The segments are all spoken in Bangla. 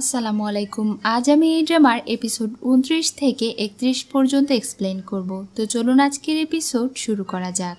আসসালামু আলাইকুম। আজ আমি এই ড্রামার এপিসোড উনত্রিশ থেকে একত্রিশ পর্যন্ত এক্সপ্লেন করব। তো চলুন আজকের এপিসোড শুরু করা যাক।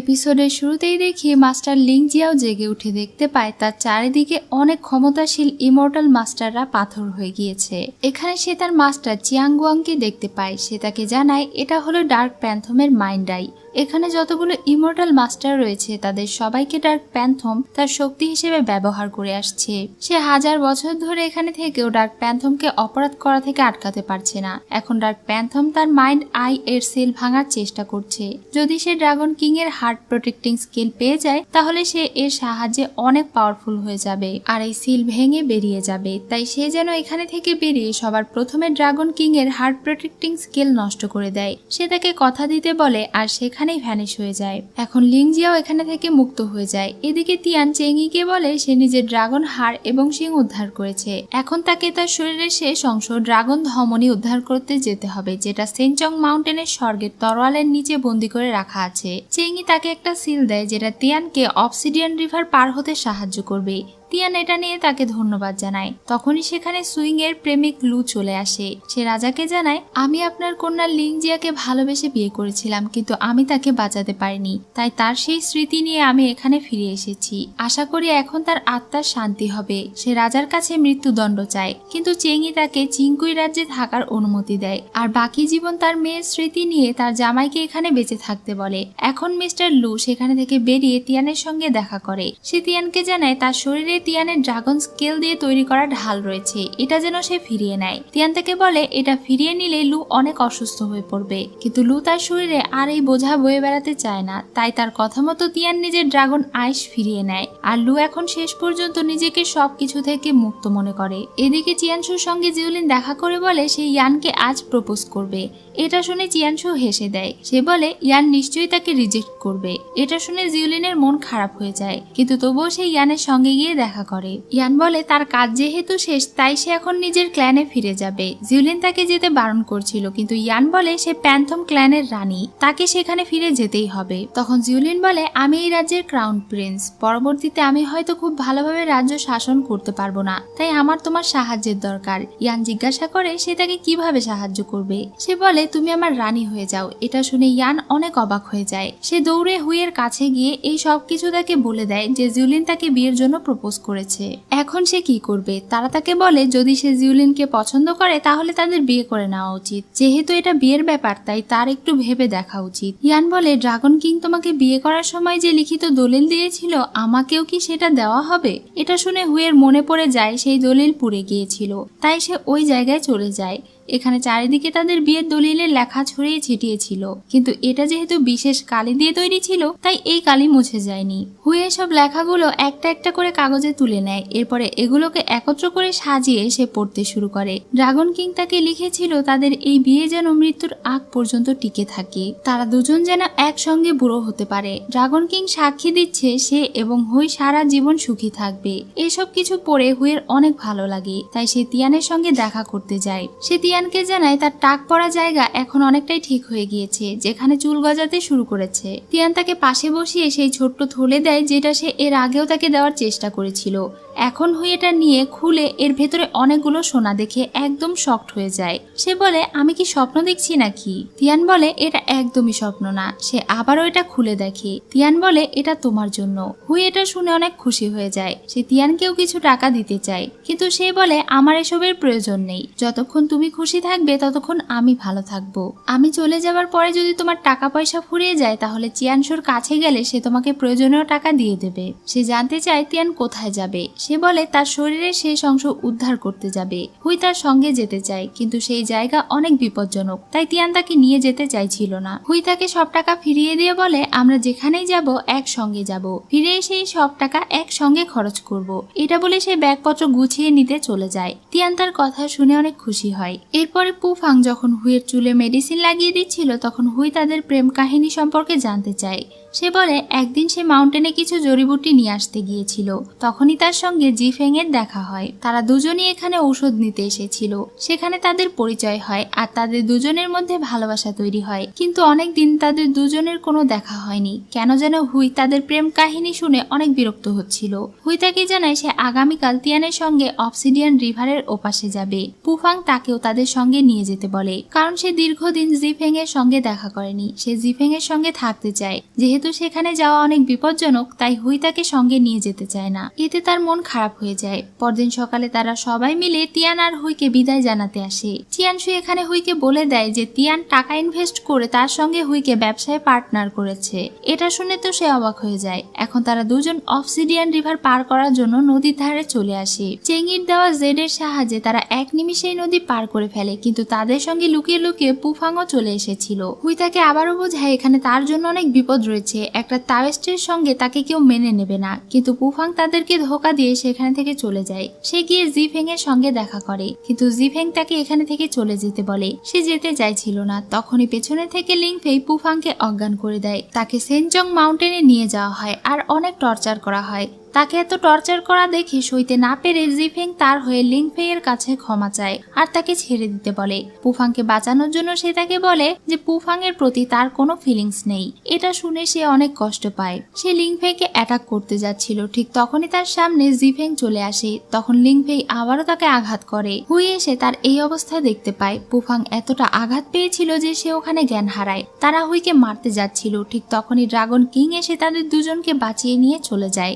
এপিসোডের শুরুতেই দেখি মাস্টার লিং জিয়াও জেগে উঠে দেখতে পায় তার চারিদিকে অনেক ক্ষমতাশীল ইমর্টাল মাস্টাররা পাথর হয়ে গিয়েছে। এখানে সে তার মাস্টার চিয়াংগুয়াংকে দেখতে পায়। সে তাকে জানায়, এটা হলো ডার্ক প্যান্থমের মাইন্ডাই এখানে যতগুলো ইমোর্টাল মাস্টার রয়েছে, তাদের সবাইকে ডার্ক প্যান্থম তার শক্তি হিসেবে ব্যবহার করে আসছে। সে হাজার বছর ধরে এখানে থেকেও ডার্ক প্যান্থমকে অপরাধ করা থেকে আটকাতে পারছে না। এখন ডার্ক প্যান্থম তার মাইন্ড, আই, এর সেল ভাঙার চেষ্টা করছে। যদি সে ড্রাগন কিং এর হার্ট প্রোটেক্টিং স্কিল পেয়ে যায়, তাহলে সে এর সাহায্যে অনেক পাওয়ারফুল হয়ে যাবে আর এই সিল ভেঙে বেরিয়ে যাবে। তাই সে যেন এখানে থেকে বেরিয়ে সবার প্রথমে ড্রাগন কিং এর হার্ট প্রোটেক্টিং স্কিল নষ্ট করে দেয়। সে তাকে কথা দিতে বলে আর সেখানেই ভ্যানিশ হয়ে যায়। এখন লিংজিয়াও এখানে থেকে মুক্ত হয়ে যায়। এদিকে তিয়ান চেঙ্গিকে বলে সে নিজের ড্রাগন হাড় এবং শিং উদ্ধার করেছে। এখন তাকে তার শরীরে শেষ অংশ ড্রাগন ধমনী উদ্ধার করতে যেতে হবে, যেটা সেনচং মাউন্টেনের স্বর্গের তরোয়ালের নিচে বন্দি করে রাখা আছে। চেঙ্গি তাকে একটা সিল দেয়, যেটা তিয়ানকে অবসিডিয়ান রিভার পার হতে সাহায্য করবে। তিয়ান এটা নিয়ে তাকে ধন্যবাদ জানায়। তখনই সেখানে সুইং এর প্রেমিক লু চলে আসে। সে রাজাকে জানায়, আমি আপনার কন্যা লিংজিয়াকে ভালোবেসে বিয়ে করেছিলাম, কিন্তু আমি তাকে বাঁচাতে পারিনি। তাই তার সেই স্মৃতি নিয়ে আমি এখানে ফিরে এসেছি। আশা করি এখন তার আত্মার শান্তি হবে। সে রাজার কাছে মৃত্যুদণ্ড চায়, কিন্তু চেঙ্গি তাকে চিঙ্কুই রাজ্যে থাকার অনুমতি দেয়। আর বাকি জীবন তার মেয়ের স্মৃতি নিয়ে তার জামাইকে এখানে বেঁচে থাকতে বলে। এখন মিস্টার লু সেখানে থেকে বেরিয়ে তিয়ানের সঙ্গে দেখা করে। সে তিয়ানকে জানায়, তার শরীরে তিয়ানের ড্রাগন স্কেল দিয়ে তৈরি করা ঢাল রয়েছে, এটা যেন সে ফিরিয়ে নেয়। তিয়ান তাকে বলে, এটা ফিরিয়ে নিলে লু অনেক অসুস্থ হয়ে পড়বে। কিন্তু লু তার শরীরে আর এই বোঝা বয়ে বেড়াতে চায় না। তাই তার কথা মতো তিয়ান নিজের ড্রাগন আইস ফিরিয়ে নেয়। আর লু এখন শেষ পর্যন্ত নিজেকে সবকিছু থেকে মুক্ত মনে করে। এদিকে চিয়ানশুর সঙ্গে জিউলিন দেখা করে বলে সে ইয়ানকে আজ প্রপোজ করবে। এটা শুনে চিয়ানশু হেসে দেয়। সে বলে, ইয়ান নিশ্চয়ই তাকে রিজেক্ট করবে। এটা শুনে জিউলিনের মন খারাপ হয়ে যায়। কিন্তু তবুও সে ইয়ানের সঙ্গে গিয়ে দেখা করে। ইয়ান বলে, তার কাজ যেহেতু শেষ, তাই সে এখন নিজের ক্ল্যানে ফিরে যাবে। জিউলিন তাকে যেতে বারণ করছিল, কিন্তু ইয়ান বলে, সে প্যান্থম ক্ল্যানের রানী, তাকে সেখানে ফিরে যেতেই হবে। তখন জিউলিন বলে, আমি এই রাজ্যের ক্রাউন প্রিন্স পরবর্তীতে আমি হয়তো খুব ভালোভাবে রাজ্য শাসন করতে পারব না, তাই আমার তোমার সাহায্যের দরকার। ইয়ান জিজ্ঞাসা করে, সে তাকে কীভাবে সাহায্য করবে? সে বলে তুমি আমার রানী হয়ে যাও। এটা শুনে ইয়ান অনেক অবাক হয়ে যায়। সে দৌড়ে হুইয়ের কাছে গিয়ে এই সব কিছু তাকে বলে দেয় যে জিউলিন তাকে বিয়ের জন্য প্রপোজ করেছে। এখন সে কি করবে? তারা তাকে বলে, যদি সে জিউলিনকে পছন্দ করে, তাহলে তাদের বিয়ে করে নেওয়া উচিত। যেহেতু এটা বিয়ের ব্যাপার, তাই তার একটু ভেবে দেখা উচিত। ইয়ান বলে, ড্রাগন কিং তোমাকে বিয়ে করার সময় যে লিখিত দলিল দিয়েছিল, আমাকেও কি সেটা দেওয়া হবে? এটা শুনে হুয়ের মনে পড়ে যায়, সেই দলিল পুড়ে গিয়েছিল। তাই সে ওই জায়গায় চলে যায়। এখানে চারিদিকে তাদের বিয়ের দলিলের লেখা ছড়িয়ে ছিটিয়ে ছিল কিন্তু এটা যেহেতু বিশেষ কালি দিয়ে তৈরি ছিল, তাই এই কালি মুছে যায়নি। হুয়ে সব লেখাগুলো একটা একটা করে কাগজে তুলে নেয়। এরপরে এগুলোকে একত্র করে সাজিয়ে সে পড়তে শুরু করে। ড্রাগন কিং তাকে লিখেছিল, তাদের এই বিয়ে যেন মৃত্যুর আগ পর্যন্ত টিকে থাকে। তারা দুজন যেন একসঙ্গে বুড়ো হতে পারে। ড্রাগন কিং সাক্ষী দিচ্ছে, সে এবং হুই সারা জীবন সুখী থাকবে। এসব কিছু পড়ে হুইয়ের অনেক ভালো লাগে। তাই সে তিয়ানের সঙ্গে দেখা করতে যায়। সে তিয়ানকে জানায় তার টাক পড়া জায়গা এখন অনেকটাই ঠিক হয়ে গিয়েছে, যেখানে চুল গজাতে শুরু করেছে। তিয়ান তাকে পাশে বসিয়ে সেই ছোট্ট থলে দেয় যেটা সে এর আগেও তাকে দেওয়ার চেষ্টা করেছিল। এখন হুই এটা নিয়ে খুলে এর ভেতরে অনেকগুলো সোনা দেখে একদম শক্ট হয়ে যায়। সে বলে, আমি কি স্বপ্ন দেখছি নাকি? তিয়ান বলে, এটা একদমই স্বপ্ন না, সে আবারও এটা খুলে দেখে। তিয়ান বলে, এটা তোমার জন্য। হুই এটা শুনে অনেক খুশি হয়ে যায়। সে তিয়ানকেও কিছু টাকা দিতে চায়, কিন্তু সে বলে, আমার এসবের প্রয়োজন নেই। যতক্ষণ তুমি খুশি থাকবে, ততক্ষণ আমি ভালো থাকব। আমি চলে যাবার পরে যদি তোমার টাকা পয়সা ফুরিয়ে যায়, তাহলে চিয়ানশুর কাছে গেলে সে তোমাকে প্রয়োজনীয় টাকা দিয়ে দেবে। সে জানতে চায় তিয়ান কোথায় যাবে। সে বলে, তার শরীরের শেষ অংশ উদ্ধার করতে যাবে। হুই তার সঙ্গে যেতে চায়, কিন্তু সেই জায়গা অনেক বিপজ্জনক, তাই তিয়ান তাকে নিয়ে যেতে চাইছিল না। হুই তাকে সব টাকা ফিরিয়ে দিয়ে বলে, আমরা যেখানেই যাব, একসঙ্গে যাব। ফিরে এসে সব টাকা একসঙ্গে খরচ করব। এটা বলে সে ব্যাগপত্র গুছিয়ে নিতে চলে যায়। তিয়ান তার কথা শুনে অনেক খুশি হয়। এরপরে পুফাং যখন হুইয়ের চুলে মেডিসিন লাগিয়ে দিচ্ছিল, তখন হুই তাদের প্রেম কাহিনী সম্পর্কে জানতে চায়। সে বলে, একদিন সে মাউন্টেনে কিছু জড়িবুটি নিয়ে আসতে গিয়েছিল। তখনই তার সঙ্গে জিফেং এর দেখা হয়। তারা দুজনই এখানে ঔষধ নিতে এসেছিল। সেখানে তাদের পরিচয় হয় আর তাদের দুজনের মধ্যে ভালোবাসা তৈরি হয়। কিন্তু অনেক দিন তাদের দুজনের কোনো দেখা হয়নি। কেন যেন হুই তাদের প্রেম কাহিনী শুনে অনেক বিরক্ত হচ্ছিল। হুই তাকে জানায়, সে আগামীকাল তিয়ানের সঙ্গে অবসিডিয়ান রিভারের ওপাশে যাবে। পুফাং তাকেও তাদের সঙ্গে নিয়ে যেতে বলে। কারণ সে দীর্ঘদিন জিফেং এর সঙ্গে দেখা করেনি। সে জিফেং এর সঙ্গে থাকতে চায়। যেহেতু সেখানে যাওয়া অনেক বিপজ্জনক, তাই হুই তাকে সঙ্গে নিয়ে যেতে চায় না। এতে তার মন খারাপ হয়ে যায়। পরদিন সকালে তারা সবাই মিলে তিয়ান আর হুইকে বিদায় জানাতে আসে। চিয়ানশু এখানে হুইকে বলে দেয় যে, তিয়ান টাকা ইনভেস্ট করে তার সঙ্গে হুইকে ব্যবসায় পার্টনার করেছে। এটা শুনে তো সে অবাক হয়ে যায়। এখন তারা দুজন অফসিডিয়ান রিভার পার করার জন্য নদীর ধারে চলে আসে। চেঙ্গির দেওয়া জেডের সাহায্যে তারা এক নিমিষেই নদী পার করে ফেলে, কিন্তু তাদের সঙ্গে লুকিয়ে লুকিয়ে পুফাংও চলে এসেছিল। হুই তাকে আবারও বোঝায়, এখানে তার জন্য অনেক বিপদ রয়েছে। একটা তাওয়েস্টের সঙ্গে তাকে কেউ মেনে নেবে না। কিন্তু পুফাং তাদেরকে ধোকা দিয়ে সেখানে থেকে চলে যায়। সে গিয়ে জিফেং এর সঙ্গে দেখা করে। কিন্তু জিফেং তাকে এখানে থেকে চলে যেতে বলে। সে যেতে চাইছিল না। তখনই পেছনে থেকে লিংফেই পুফাংকে অজ্ঞান করে দেয়। তাকে সেনজং মাউন্টেনে নিয়ে যাওয়া হয়। আর অনেক টর্চার করা হয়। তাকে এত টর্চার করা দেখে সইতে না পেরে জিফেং তার হয়ে লিংফেই এর কাছে ক্ষমা চায় আর তাকে ছেড়ে দিতে বলে। পুফাংকে বাঁচানোর জন্য সে তাকে বলে যে পুফাং এর প্রতি তার কোনো ফিলিংস নেই। এটা শুনে সে অনেক কষ্ট পায়। সে লিংফেইকে অ্যাটাক করতে যাচ্ছিল। ঠিক তখনই তার সামনে জিফেং চলে আসে। তখন লিংফেই আবারও তাকে আঘাত করে। হুই এসে তার এই অবস্থা দেখতে পায়। পুফাং এতটা আঘাত পেয়েছিল যে সে ওখানে জ্ঞান হারায়। তারা হুইকে মারতে যাচ্ছিল। ঠিক তখনই ড্রাগন কিং এসে তাদের দুজনকে বাঁচিয়ে নিয়ে চলে যায়।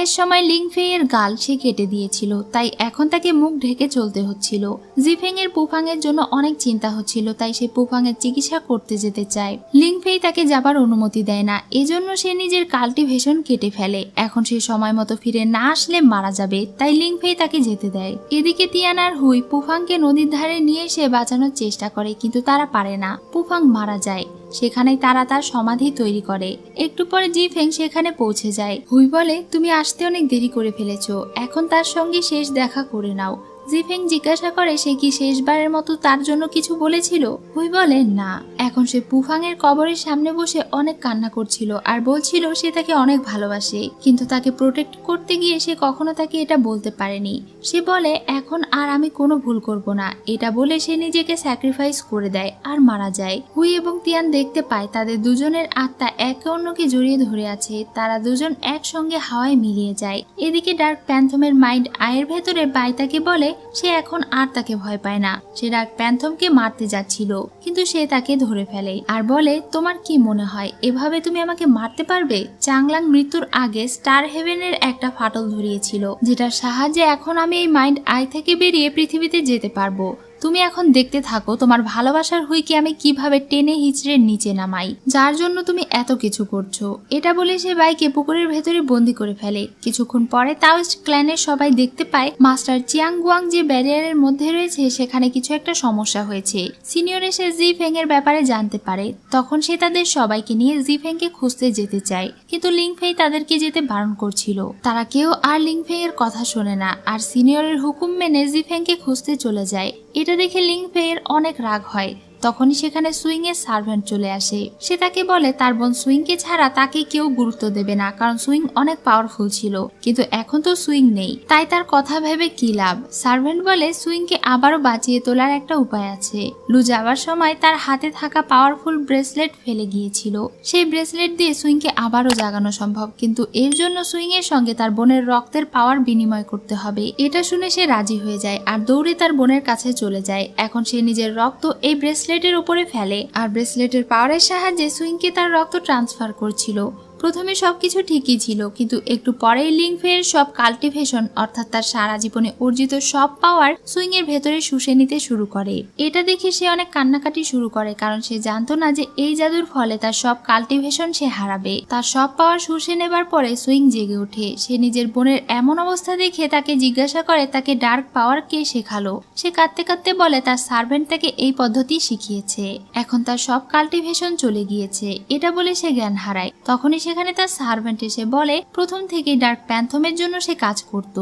লড়াইয়ের সময় লিংফেই এর গাল সে কেটে দিয়েছিল, তাই এখন তাকে মুখ ঢেকে চলতে হচ্ছিল। জিফেং এর পুফাং এর জন্য অনেক চিন্তা হচ্ছিল, তাই সে পুফাং এর চিকিৎসা করতে যেতে চায়। লিংফেই তাকে যাবার অনুমতি দেয় না, এজন্য সে নিজের কাল্টিভেশন কেটে ফেলে। এখন সে সময় মতো ফিরে না আসলে মারা যাবে, তাই লিংফেই তাকে যেতে দেয়। এদিকে তিয়ানার হুই পুফাংকে নদীর ধারে নিয়ে এসে বাঁচানোর চেষ্টা করে, কিন্তু তারা পারে না। পুফাং মারা যায়। সেখানেই তারা তার সমাধি তৈরি করে। একটু পরে জি ফেং সেখানে পৌঁছে যায়। হুই বলে, তুমি আসতে অনেক দেরি করে ফেলেছো। এখন তার সঙ্গে শেষ দেখা করে নাও। জিফেং জিজ্ঞাসা করে সে কি শেষবারের মতো তার জন্য কিছু বলেছিল? হুই বলে, না। এখন সে পুফাং এর কবরের সামনে বসে অনেক কান্না করছিল আর বলছিল সে তাকে অনেক ভালোবাসে, কিন্তু তাকে প্রোটেক্ট করতে গিয়ে সে কখনো তাকে এটা বলতে পারেনি। সে বলে, এখন আর আমি কোনো ভুল করব না। এটা বলে সে নিজেকে স্যাক্রিফাইস করে দেয় আর মারা যায়। হুই এবং তিয়ান দেখতে পায় তাদের দুজনের আত্মা একে অন্যকে জড়িয়ে ধরে আছে। তারা দুজন একসঙ্গে হাওয়ায় মিলিয়ে যায়। এদিকে ডার্ক প্যান্থমের মাইন্ড আয়ের ভেতরে বাই তাকে বলে সে এখন আর তাকে ভয় পায় না। সে ডার্ক প্যান্থমকে মারতে যাচ্ছিল, কিন্তু সে তাকে ধরে ফেলে। আর বলে, তোমার কি মনে হয়, এভাবে তুমি আমাকে মারতে পারবে? চাংলাং মৃত্যুর আগে স্টার হেভেনের একটা ফাটল ধরিয়েছিল, যেটার সাহায্যে এখন আমি এই মাইন্ড আই থেকে বেরিয়ে পৃথিবীতে যেতে পারব। তুমি এখন দেখতে থাকো, তোমার ভালোবাসার হুইকে আমি কীভাবে টেনে হিচড়ে নিচে নামাই? যার জন্য তুমি এত কিছু করছ। এটা বলে সে বাইকে পুকুরের ভেতরে বন্দি করে ফেলে। কিছুক্ষণ পরে তাওয়েস্ট ক্ল্যানের সবাই দেখতে পায়, মাস্টার চিয়াং গুয়াং যে ব্যারিয়ারের মধ্যে রয়েছে, সেখানে কিছু একটা সমস্যা হয়েছে। সিনিয়র এসে জি ফেং এর ব্যাপারে জানতে পারে। তখন সে তাদের সবাইকে নিয়ে জি ফেংকে খুঁজতে যেতে চায়। কিন্তু লিংফেই তাদেরকে যেতে বারণ করছিল। তারা কেউ আর লিংফেং এর কথা শোনে না, আর সিনিয়রের হুকুম মেনে জি জিফেংকে খুঁজতে চলে যায়। এটা দেখে লিংফেয়ের অনেক রাগ হয়। তখনই সেখানে সুইং এর সার্ভেন্ট চলে আসে। সে তাকে বলে, তার বোন সুইংকে ছাড়া তাকে কেউ গুরুত্ব দেবে না, কারণ সুইং অনেক পাওয়ারফুল ছিল, কিন্তু এখন তো সুইং নেই। তাই তার কথা ভেবে কি লাভ? সার্ভেন্ট বলে, সুইংকে আবারও বাঁচিয়ে তোলার একটা উপায় আছে। লু যাওয়ার সময় তার হাতে থাকা পাওয়ারফুল ব্রেসলেট ফেলে গিয়েছিল। সেই ব্রেসলেট দিয়ে সুইংকে আবারও জাগানো সম্ভব, কিন্তু এর জন্য সুইং এর সঙ্গে তার বোনের রক্তের পাওয়ার বিনিময় করতে হবে। এটা শুনে সে রাজি হয়ে যায়, আর দৌড়ে তার বোনের কাছে চলে যায়। এখন সে নিজের রক্ত এই ব্রেসলেটের উপরে ফেলে আর ব্রেসলেটের পাওয়ারের সাহায্যে সুইংকে তার রক্ত ট্রান্সফার করছিল। প্রথমে সবকিছু ঠিকই ছিল, কিন্তু একটু পরেই লিংফের সব কাল্টিভেশন, অর্থাৎ তার সারা জীবনে অর্জিত সব পাওয়ার সুইং এর ভেতরে শুষে নিতে শুরু করে। এটা দেখে সে অনেক কান্নাকাটি শুরু করে, কারণ সে জানতো না যে এই জাদুর ফলে তার সব কাল্টিভেশন সে হারাবে। তার সব পাওয়ার শুষে নেবার পরে সুইং জেগে ওঠে। সে নিজের বোনের এমন অবস্থা দেখে তাকে জিজ্ঞাসা করে, তাকে ডার্ক পাওয়ার কে শেখালো? সে কাঁদতে কাঁদতে বলে, তার সার্ভেন্ট তাকে এই পদ্ধতি শিখিয়েছে। এখন তার সব কাল্টিভেশন চলে গিয়েছে। এটা বলে সে জ্ঞান হারায়। তখনই সে সেখানে তার সার্ভেন্ট এসে বলে প্রথম থেকেই ডার্ক প্যান্থমের জন্য সে কাজ করত।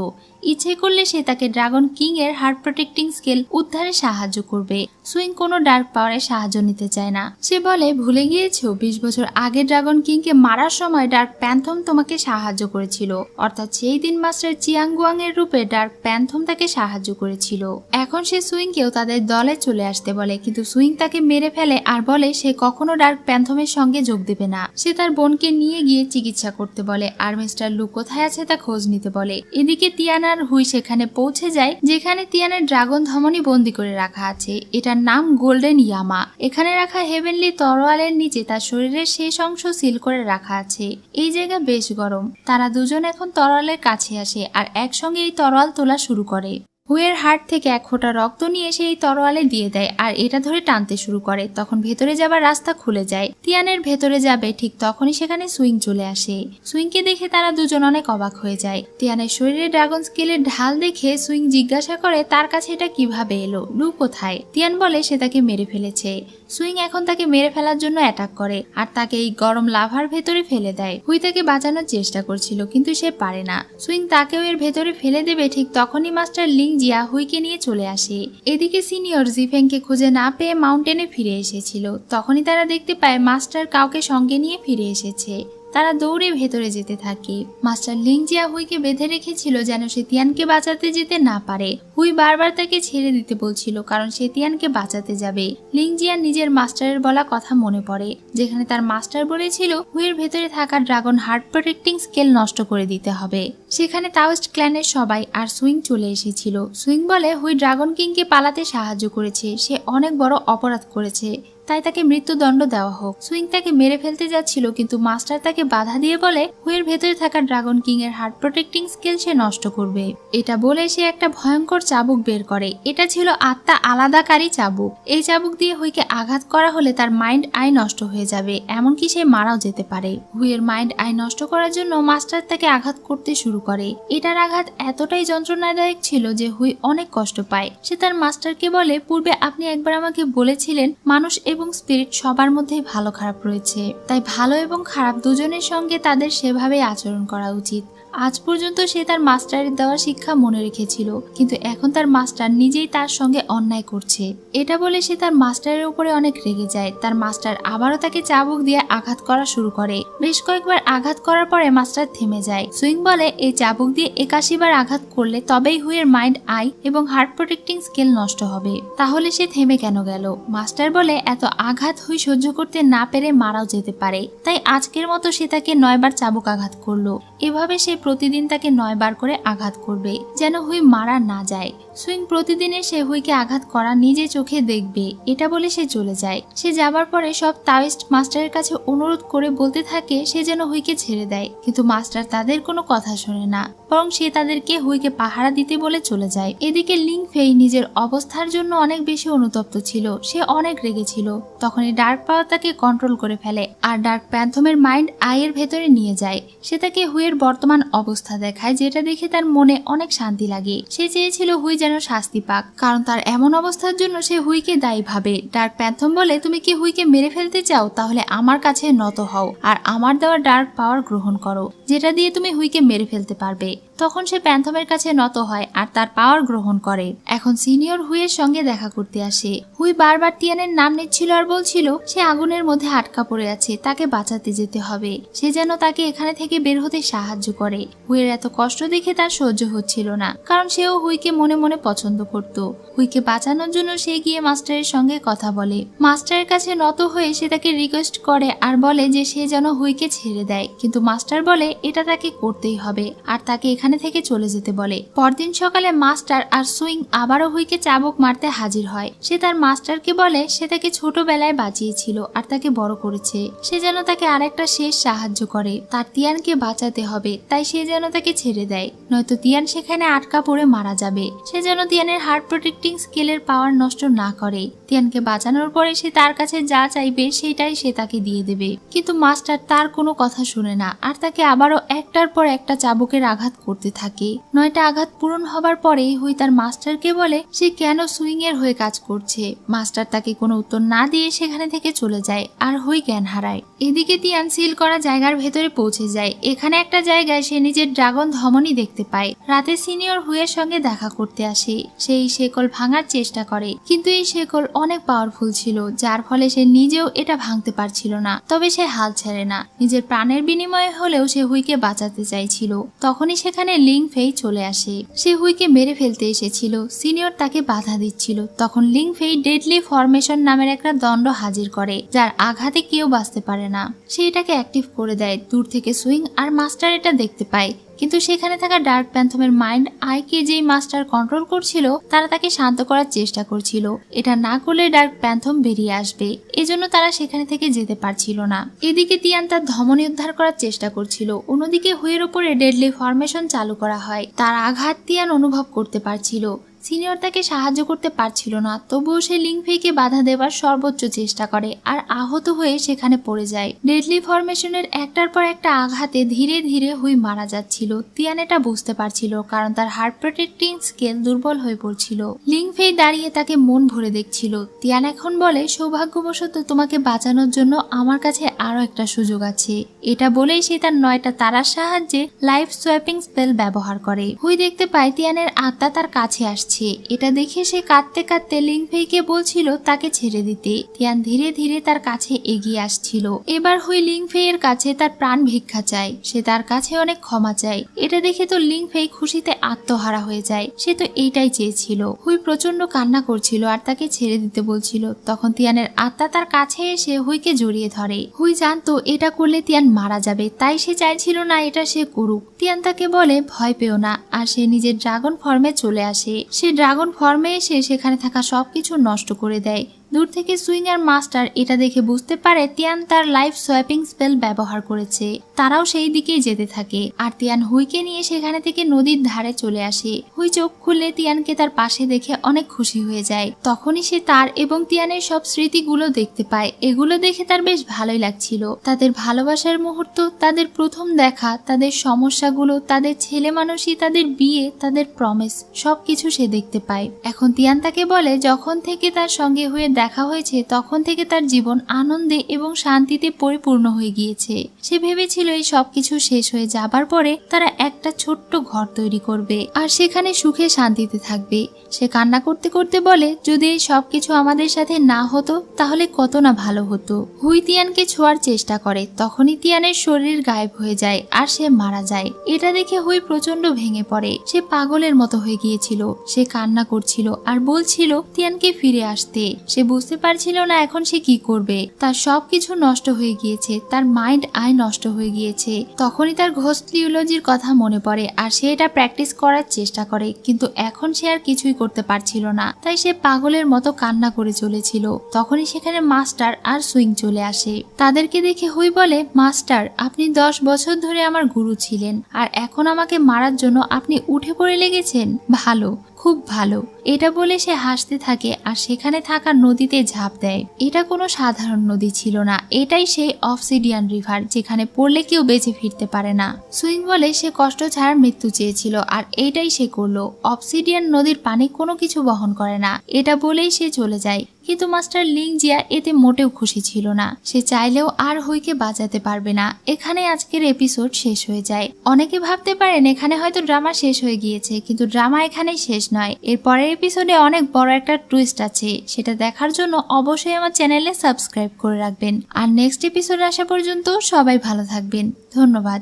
ইচ্ছে করলে সে তাকে ড্রাগন কিং এর হার্ট প্রোটেক্টিং স্কেল উদ্ধারে সাহায্য করবে। সুইং কোনো ডার্ক পাওয়ারে সাহায্য নিতে চায় না। সে বলে, ভুলে গিয়েছো, বিশ বছর আগে ড্রাগন কিংকে মারার সময় ডার্ক প্যান্থম তোমাকে সাহায্য করেছিল। অর্থাৎ সেই দিন মাস্টার চিয়াংগুয়াং এর রূপে ডার্ক প্যান্থম তাকে সাহায্য করেছিল। এখন সে সুইংকেও তাদের দলে চলে আসতে বলে, কিন্তু সুইং তাকে মেরে ফেলে আর বলে, সে কখনো ডার্ক প্যান্থমের সঙ্গে যোগ দেবে না। সে তার বোনকে নিয়ে গিয়ে চিকিৎসা করতে বলে, আর মিস্টার লু কোথায় আছে তা খোঁজ নিতে বলে। এদিকে তিয়ানার হুই সেখানে পৌঁছে যায়, যেখানে তিয়ানের ড্রাগন ধমনী বন্দি করে রাখা আছে। এটার নাম গোল্ডেন ইয়ামা। এখানে রাখা হেভেনলি তরোয়ালের নিচে তার শরীরের শেষ অংশ সিল করে রাখা আছে। এই জায়গা বেশ গরম। তারা দুজন এখন তরোয়ালের কাছে আসে আর একসঙ্গে এই তরোয়াল তোলা শুরু করে। হুয়ের হাট থেকে এক ফোঁটা রক্ত নিয়ে সেই তরোয়ালে দিয়ে দেয় আর এটা ধরে টানতে শুরু করে। তখন ভেতরে যাবার রাস্তা খুলে যায়। তিয়ানের ভেতরে যাবে ঠিক তখনই সেখানে সুইং চলে আসে। সুইংকে দেখে তারা দুজন অনেক অবাক হয়ে যায়। তিয়ানের শরীরে ড্রাগন স্কেলের ঢাল দেখে সুইং জিজ্ঞাসা করে, তার কাছে এটা কীভাবে এলো? লু কোথায়? তিয়ান বলে, সে তাকে মেরে ফেলেছে। সুইং এখন তাকে মেরে ফেলার জন্য অ্যাটাক করে আর তাকে এই গরম লাভার ভেতরে ফেলে দেয়। হুই তাকে বাঁচানোর চেষ্টা করছিল, কিন্তু সে পারে না। সুইং তাকেও এর ভেতরে ফেলে দেবে ঠিক তখনই মাস্টার লিং জিয়া হুইকে নিয়ে চলে আসে। এদিকে সিনিয়র জিফেংকে খুঁজে না পেয়ে মাউন্টেনে ফিরে এসেছিল। তখনই তারা দেখতে পায় মাস্টার কাউকে সঙ্গে নিয়ে ফিরে এসেছে। তারা দৌড়ে ভেতরে যেতে থাকে। মাস্টার লিং জিয়া হুইকে বেঁধে রেখেছিল যেন সে তিয়ানকে বাঁচাতে যেতে না পারে। হুই বারবার তাকে ছেড়ে দিতে বলছিল, কারণ সে তিয়ানকে বাঁচাতে যাবে। লিং জিয়া নিজের মাস্টারের বলা কথা মনে পড়ে, যেখানে তার মাস্টার বলেছিল, হুইয়ের ভেতরে থাকা ড্রাগন হার্ট প্রোটেক্টিং স্কেল নষ্ট করে দিতে হবে। সেখানে তাওয়েস্ট ক্ল্যানের সবাই আর সুইং চলে এসেছিল। সুইং বলে, হুই ড্রাগন কিংকে পালাতে সাহায্য করেছে, সে অনেক বড় অপরাধ করেছে। তাই তাকে মৃত্যুদণ্ড দেওয়া হোক। সুইং তাকে মেরে ফেলতে যাচ্ছিল, কিন্তু মাস্টার তাকে বাধা দিয়ে বলে হুয়ের ভেতরে থাকা ড্রাগন কিং এর হার্ট প্রোটেক্টিং স্কিল সে নষ্ট করবে। এটা বলে সে একটা ভয়ঙ্কর চাবুক বের করে। এটা ছিল আত্মা আলাদাকারী চাবুক। এই চাবুক দিয়ে হুইকে আঘাত করা হলে তার মাইন্ড আই নষ্ট হয়ে যাবে, এমনকি সে মারাও যেতে পারে। হুইয়ের মাইন্ড আই নষ্ট করার জন্য মাস্টার তাকে আঘাত করতে শুরু করে। এটার আঘাত এতটাই যন্ত্রণাদায়ক ছিল যে হুই অনেক কষ্ট পায়। সে তার মাস্টারকে বলে, পূর্বে আপনি একবার আমাকে বলেছিলেন, মানুষ এবং স্পিরিট সবার মধ্যেই ভালো খারাপ রয়েছে। তাই ভালো এবং খারাপ দুজনের সঙ্গে তাদের সেভাবেই আচরণ করা উচিত। আজ পর্যন্ত সে তার মাস্টারের দেওয়া শিক্ষা মনে রেখেছিল, কিন্তু এখন তার মাস্টার নিজেই তার সঙ্গে অন্যায় করছে। এটা বলে সে তার মাস্টারের উপরে অনেক রেগে যায়। তার মাস্টার আবারও তাকে চাবুক দিয়ে আঘাত করা শুরু করে। বেশ কয়েকবার আঘাত করার পরে মাস্টার থেমে যায়। সুইং বলে, এই চাবুক দিয়ে একাশি বার আঘাত করলে তবেই হুইয়ের মাইন্ড, আই এবং হার্ট প্রোটেক্টিং স্কিল নষ্ট হবে। তাহলে সে থেমে কেন গেল? মাস্টার বলে, এত আঘাত হুই সহ্য করতে না পেরে মারাও যেতে পারে। তাই আজকের মতো সে তাকে নয়বার চাবুক আঘাত করল। এভাবে সে প্রতিদিন তাকে নয় বার করে আঘাত করবে যেন হয়ে মারা না যায়। সুইং প্রতিদিন এসে হুইকে আঘাত করা নিজে চোখে দেখবে, এটা বলে সে চলে যায়। সে যাবার পরে সব তাওয়েস্ট মাস্টারের কাছে অনুরোধ করে বলতে থাকে, সে যেন হুইকে ছেড়ে দেয়, কিন্তু মাস্টার তাদের কোনো কথা শোনে না, বরং সে তাদেরকে হুইকে পাহারা দিতে বলে চলে যায়। এদিকে লিং ফেই নিজের অবস্থার জন্য অনেক বেশি অনুতপ্ত ছিল, সে অনেক রেগেছিল তখনই ডার্ক পাওয়ার তাকে কন্ট্রোল করে ফেলে, আর ডার্ক প্যান্থমের মাইন্ড আয়ের ভেতরে নিয়ে যায়। সে তাকে হুইয়ের বর্তমান অবস্থা দেখায়, যেটা দেখে তার মনে অনেক শান্তি লাগে। সে চেয়েছিল হুই যেন শাস্তি পাক, কারণ তার এমন অবস্থার জন্য সে হুইকে দায়ী ভাবে। ডার্ক প্যান্থম বলে, তুমি কি হুইকে মেরে ফেলতে চাও? তাহলে আমার কাছে নত হও, আর আমার দেওয়া ডার্ক পাওয়ার গ্রহণ করো, যেটা দিয়ে তুমি হুইকে মেরে ফেলতে পারবে। তখন সে প্যান্থমের কাছে নত হয় আর তার পাওয়ার গ্রহণ করে। এখন সিনিয়র হুইয়ের সঙ্গে দেখা করতে আসে। হুই বারবার তিয়ানের নাম নিচ্ছিল আর বলছিল, সে আগুনের মধ্যে আটকা পড়ে আছে, তাকে বাঁচাতে যেতে হবে। সে যেন তাকে এখানে থেকে বের হতে সাহায্য করে। হুইয়ের এত কষ্ট দেখে তার সহ্য হচ্ছিল না, কারণ সেও হুইকে মনে মনে পছন্দ করত। হুইকে বাঁচানোর জন্য সে গিয়ে মাস্টারের সঙ্গে কথা বলে। মাস্টারের কাছে নত হয়ে সে তাকে রিকোয়েস্ট করে আর বলে যে সে যেন হুইকে ছেড়ে দেয়। কিন্তু মাস্টার বলে, এটা তাকে করতেই হবে। আর তাকে এখানে থেকে চলে যেতে বলে। পরদিন সকালে মাস্টার আর সুইং আবারও হুইকে চাবুক মারতে হাজির হয়। সে তার মাস্টারকে বলে, সে তাকে ছোটবেলায় বাঁচিয়েছিল আর তাকে বড় করেছে। সে যেন তাকে আরেকটা শেষ সাহায্য করে। তার তিয়ানকে বাঁচাতে হবে, তাই সে যেন তাকে ছেড়ে দেয়। নয়তো তিয়ান সেখানে আটকা পড়ে মারা যাবে। সে যেন তিয়ানের হার্ট প্রোটেক্টিং স্কেলের পাওয়ার নষ্ট না করে। তিয়ানকে বাঁচানোর পরে সে তার কাছে যা চাইবে সেটাই সে তাকে দিয়ে দেবে। কিন্তু মাস্টার তার কোনো কথা শুনে না, আর তাকে আবারও একটার পর একটা চাবুকের আঘাত করতে করতে থাকে। নয়টা আঘাত পূরণ হবার পরে হুই তার মাস্টারকে বলে, সে কেন সুইং এর হয়ে কাজ করছে? মাস্টার তাকে কোনো উত্তর না দিয়ে সেখানে থেকে চলে যায় আর হুই জ্ঞান হারায়। এদিকে তিয়ান সিল করা জায়গার ভেতরে পৌঁছে যায়। এখানে একটা জায়গায় সে নিজের ড্রাগন ধমনী দেখতে পায়। রাতে সিনিয়র হুইয়ের সঙ্গে দেখা করতে আসে। সেই শেকল ভাঙার চেষ্টা করে, কিন্তু এই শেকল অনেক পাওয়ারফুল ছিল, যার ফলে সে নিজেও এটা ভাঙতে পারছিল না। তবে সে হাল ছেড়ে না। নিজের প্রাণের বিনিময়ে হলেও সে হুইকে বাঁচাতে চাইছিল। তখনই সেখানে লিং ফেই চলে আসে। সে হুইকে মেরে ফেলতে এসেছিল। সিনিয়র তাকে বাধা দিচ্ছিল। তখন লিং ফেই ডেডলি ফরমেশন নামের একটা দণ্ড হাজির করে, যার আঘাতে কেউ বাঁচতে পারে না। সে এটাকে অ্যাক্টিভ করে দেয়। দূর থেকে সুইং আর মাস্টার এটা দেখতে পায়। কিন্তু সেখানে থাকা ডার্ক প্যান্থমের মাইন্ড আইকে যেই মাস্টার কন্ট্রোল করছিল, তারা তাকে শান্ত করার চেষ্টা করছিল। এটা না করলে ডার্ক প্যান্থম বেরিয়ে আসবে। এজন্য তারা সেখানে থেকে যেতে পারছিল না। এদিকে তিয়ান তার ধমনী উদ্ধার করার চেষ্টা করছিল। অন্যদিকে হুয়ের ওপরে ডেডলি ফরমেশন চালু করা হয়। তার আঘাত তিয়ান অনুভব করতে পারছিল। সিনিয়র তাকে সাহায্য করতে পারছিল না, তবুও সে লিংফেইকে বাধা দেওয়ার সর্বোচ্চ চেষ্টা করে আর আহত হয়ে সেখানে পড়ে যায়। ডেডলি ফরমেশনের একটার পর একটা আঘাতে ধীরে ধীরে হুই মারা যাচ্ছিল। তিয়ান এটা বুঝতে পারছিল, কারণ তার হার্ট প্রোটেক্টিং স্কেল দুর্বল হয়ে পড়ছিল। লিংফেই দাঁড়িয়ে তাকে মন ভরে দেখছিল। তিয়ান এখন বলে, সৌভাগ্যবশত তোমাকে বাঁচানোর জন্য আমার কাছে আরও একটা সুযোগ আছে। এটা বলেই সে তার নয়টা তারার সাহায্যে লাইফ সোয়াপিং স্পেল ব্যবহার করে। হুই দেখতে পায় তিয়ানের আত্মা তার কাছে আসছে। এটা দেখে সে কাঁদতে কাঁদতে লিংফেইকে বলছিল, তাকে ছেড়ে দিতে। তিয়ান ধীরে ধীরে তার কাছে এগিয়ে আসছিল। এবার হুই লিংফেইয়ের কাছে তার প্রাণ ভিক্ষা চায়। সে তার কাছে অনেক ক্ষমা চায়। এটা দেখে তো লিংফেই খুশিতে আত্মহারা হয়ে যায়। সে তো এইটাই চেয়েছিল। হুই প্রচণ্ড কান্না করছিল আর তাকে ছেড়ে দিতে বলছিল। তখন তিয়ানের আত্মা তার কাছে এসে হুইকে জড়িয়ে ধরে। হুই জানতো, এটা করলে তিয়ান মারা যাবে, তাই সে চাইছিল না এটা সে করুক। তিয়ান তাকে বলে, ভয় পেও না। আর সে নিজের ড্রাগন ফর্মে চলে আসে। সে ড্রাগন ফর্মে এসে সেখানে থাকা সব কিছু নষ্ট করে দেয়। দূর থেকে সুইঙ্গার মাস্টার এটা দেখে বুঝতে পারে তিয়ান তার লাইফ সোয়াপিং স্পেল ব্যবহার করেছে। তারাও সেই দিকেই যেতে থাকে। আর তিয়ান হুইকে নিয়ে সেখানে থেকে নদীর ধারে চলে আসে। হুই চোখ খুললে তিয়ানকে তার পাশে দেখে অনেক খুশি হয়ে যায়। তখনই সে তার এবং তিয়ানের সব স্মৃতিগুলো দেখতে পায়। এগুলো দেখে তার বেশ ভালোই লাগছিল। তাদের ভালোবাসার মুহূর্ত, তাদের প্রথম দেখা, তাদের সমস্যাগুলো, তাদের ছেলে মানুষই, তাদের বিয়ে, তাদের প্রমিস সবকিছু সে দেখতে পায়। এখন তিয়ান তাকে বলে, যখন থেকে তার সঙ্গে হয়ে দেখা হয়েছে, তখন থেকে তার জীবন আনন্দে এবং শান্তিতে পরিপূর্ণ হয়ে গিয়েছে। সে ভেবেছিল এই সবকিছু শেষ হয়ে যাবার পরে তারা একটা ছোট্ট ঘর তৈরি করবে আর সেখানে সুখে শান্তিতে থাকবে। সে কান্না করতে করতে বলে, যদি এই সবকিছু আমাদের সাথে না হতো, তাহলে কত না ভালো হতো। হুই তিয়ানকে ছোঁয়ার চেষ্টা করে, তখনই তিয়ানের শরীর গায়েব হয়ে যায় আর সে মারা যায়। এটা দেখে হুই প্রচণ্ড ভেঙে পড়ে। সে পাগলের মতো হয়ে গিয়েছিল। সে কান্না করছিল আর বলছিল, তিয়ানকে ফিরে আসতে। সে বুঝতে পারছিল না এখন সে কি করবে। তার সব কিছু নষ্ট হয়ে গিয়েছে, তার মাইন্ড আই নষ্ট হয়ে গিয়েছে। তখনই তার ঘোস্টলিওলজির কথা মনে পড়ে আর সে এটা প্র্যাকটিস করার চেষ্টা করে, কিন্তু এখন সে আর কিছুই করতে পারছিল না। তাই সে পাগলের মতো কান্না করে চলেছিল। তখনই সেখানে মাস্টার আর সুইং চলে আসে। তাদেরকে দেখে হুই বলে, মাস্টার, আপনি দশ বছর ধরে আমার গুরু ছিলেন, আর এখন আমাকে মারার জন্য আপনি উঠে পড়ে লেগেছেন? ভালো। খুব ভালো। এটা বলে সে হাসতে থাকে আর সেখানে থাকা নদীতে ঝাঁপ দেয়। এটা কোনো সাধারণ নদী ছিল না। এটাই সেই অফসিডিয়ান রিভার যেখানে পড়লে কেউ বেঁচে ফিরতে পারে না। সুইং বলে সে কষ্ট ছাড়ার মৃত্যু চেয়েছিল আর এইটাই সে করল। অফসিডিয়ান নদীর পানি কোনো কিছু বহন করে না। এটা বলেই সে চলে যায়। কিন্তু মাস্টার লিং জিয়া এতে মোটেও খুশি ছিল না। সে চাইলেও আর হুইকে বাঁচাতে পারবে না। এখানে আজকের এপিসোড শেষ হয়ে যায়। অনেকে ভাবতে পারেন এখানে হয়তো ড্রামা শেষ হয়ে গিয়েছে, কিন্তু ড্রামা এখানেই শেষ নয়। এর পরের এপিসোডে অনেক বড় একটা টুইস্ট আছে। সেটা দেখার জন্য অবশ্যই আমার চ্যানেলে সাবস্ক্রাইব করে রাখবেন। আর নেক্সট এপিসোড আসা পর্যন্ত সবাই ভালো থাকবেন। ধন্যবাদ।